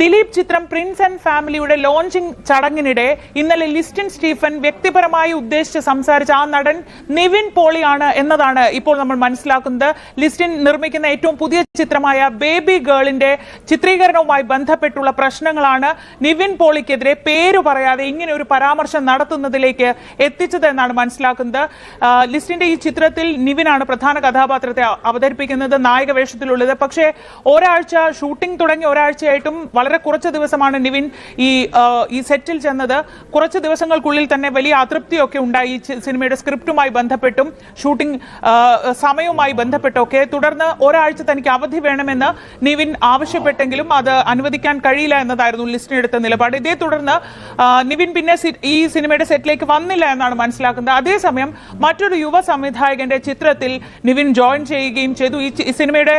ദിലീപ് ചിത്രം Prince and ഫാമിലിയുടെ launching ചടങ്ങിനിടെ ഇന്നലെ ലിസ്റ്റിൻ സ്റ്റീഫൻ വ്യക്തിപരമായി ഉദ്ദേശിച്ച് സംസാരിച്ച ആ നടൻ നിവിൻ പോളിയാണ് എന്നതാണ് ഇപ്പോൾ നമ്മൾ മനസ്സിലാക്കുന്നത്. ലിസ്റ്റിൻ നിർമ്മിക്കുന്ന ഏറ്റവും പുതിയ ചിത്രമായ ബേബി ഗേളിന്റെ ചിത്രീകരണവുമായി ബന്ധപ്പെട്ടുള്ള പ്രശ്നങ്ങളാണ് നിവിൻ പോളിക്കെതിരെ പേര് പറയാതെ ഇങ്ങനെ ഒരു പരാമർശം നടത്തുന്നതിലേക്ക് എത്തിച്ചത് എന്നാണ് മനസ്സിലാക്കുന്നത്. ലിസ്റ്റിന്റെ ഈ ചിത്രത്തിൽ നിവിനാണ് പ്രധാന കഥാപാത്രത്തെ അവതരിപ്പിക്കുന്നത് നായക വേഷത്തിലുള്ളത്. പക്ഷേ ഒരാഴ്ച ഷൂട്ടിംഗ് തുടങ്ങി ഒരാഴ്ചയായിട്ടും വളരെ കുറച്ച് ദിവസമാണ് നിവിൻ ഈ ഈ സെറ്റിൽ ചെന്നത്. കുറച്ച് ദിവസങ്ങൾക്കുള്ളിൽ തന്നെ വലിയ അതൃപ്തിയൊക്കെ ഉണ്ടായി. സിനിമയുടെ സ്ക്രിപ്റ്റുമായി ബന്ധപ്പെട്ടും ഷൂട്ടിംഗ് സമയവുമായി ബന്ധപ്പെട്ടൊക്കെ. തുടർന്ന് ഒരാഴ്ച തനിക്ക് അവധി വേണമെന്ന് നിവിൻ ആവശ്യപ്പെട്ടെങ്കിലും അത് അനുവദിക്കാൻ കഴിയില്ല എന്നതായിരുന്നു ലിസ്റ്റിനെടുത്ത നിലപാട്. ഇതേ തുടർന്ന് നിവിൻ പിന്നെ ഈ സിനിമയുടെ സെറ്റിലേക്ക് വന്നില്ല എന്നാണ് മനസ്സിലാക്കുന്നത്. അതേസമയം മറ്റൊരു യുവ സംവിധായകന്റെ ചിത്രത്തിൽ നിവിൻ ജോയിൻ ചെയ്യുകയും ചെയ്തു. ഈ സിനിമയുടെ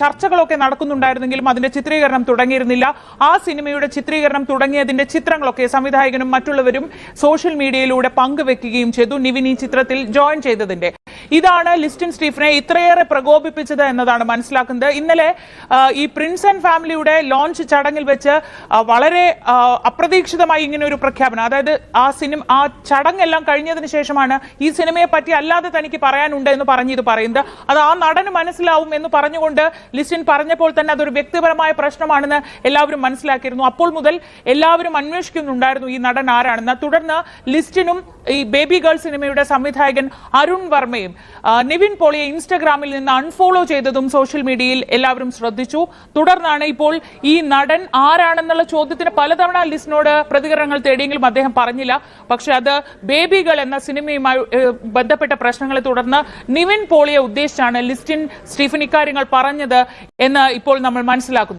ചർച്ചകളൊക്കെ നടക്കുന്നുണ്ടായിരുന്നെങ്കിലും അതിന്റെ ചിത്രീകരണം തുടങ്ങിയിരുന്നില്ല. ആ സിനിമയുടെ ചിത്രീകരണം തുടങ്ങിയതിന്റെ ചിത്രങ്ങളൊക്കെ സംവിധായകനും മറ്റുള്ളവരും സോഷ്യൽ മീഡിയയിലൂടെ പങ്കുവെക്കുകയും ചെയ്തു. നിവിൻ ഈ ചിത്രത്തിൽ ജോയിൻ ചെയ്തതിന്റെ. ഇതാണ് ലിസ്റ്റിൻ സ്റ്റീഫനെ ഇത്രയേറെ പ്രകോപിപ്പിച്ചത് എന്നതാണ് മനസ്സിലാക്കുന്നത്. ഇന്നലെ ഈ പ്രിൻസ് ആൻഡ് ഫാമിലിയുടെ ലോഞ്ച് ചടങ്ങിൽ വെച്ച് വളരെ അപ്രതീക്ഷിതമായി ഇങ്ങനെ ഒരു പ്രഖ്യാപനം. അതായത് ആ സിനിമ ആ ചടങ്ങെല്ലാം കഴിഞ്ഞതിന് ശേഷമാണ് ഈ സിനിമയെ പറ്റി അല്ലാതെ തനിക്ക് പറയാനുണ്ട് എന്ന് പറഞ്ഞ് ഇത് പറയുന്നത്. അത് ആ നടന് മനസ്സിലാവും എന്ന് പറഞ്ഞുകൊണ്ട് ലിസ്റ്റിൻ പറഞ്ഞപ്പോൾ തന്നെ അതൊരു വ്യക്തിപരമായ പ്രശ്നമാണെന്ന് എല്ലാവരും മനസ്സിലാക്കിയിരുന്നു. അപ്പോൾ മുതൽ എല്ലാവരും അന്വേഷിക്കുന്നുണ്ടായിരുന്നു ഈ നടൻ ആരാണെന്ന്. തുടർന്ന് ലിസ്റ്റിനും ഈ ബേബി ഗേൾ സിനിമയുടെ സംവിധായകൻ അരുൺ വർമ്മയും നിവിൻ പോളിയെ ഇൻസ്റ്റഗ്രാമിൽ നിന്ന് അൺഫോളോ ചെയ്തതും സോഷ്യൽ മീഡിയയിൽ എല്ലാവരും ശ്രദ്ധിച്ചു. തുടർന്നാണ് ഇപ്പോൾ ഈ നടൻ ആരാണെന്നുള്ള ചോദ്യത്തിന് പലതവണ ലിസ്റ്റിനോട് പ്രതികരണങ്ങൾ തേടിയെങ്കിലും അദ്ദേഹം പറഞ്ഞില്ല. പക്ഷെ അത് ബേബി ഗേൾ എന്ന സിനിമയുമായി ബന്ധപ്പെട്ട പ്രശ്നങ്ങളെ തുടർന്ന് നിവിൻ പോളിയെ ഉദ്ദേശിച്ചാണ് ലിസ്റ്റിൻ സ്റ്റീഫൻ ഇക്കാര്യങ്ങൾ പറഞ്ഞത് എന്ന് ഇപ്പോൾ നമ്മൾ മനസ്സിലാക്കുന്നു.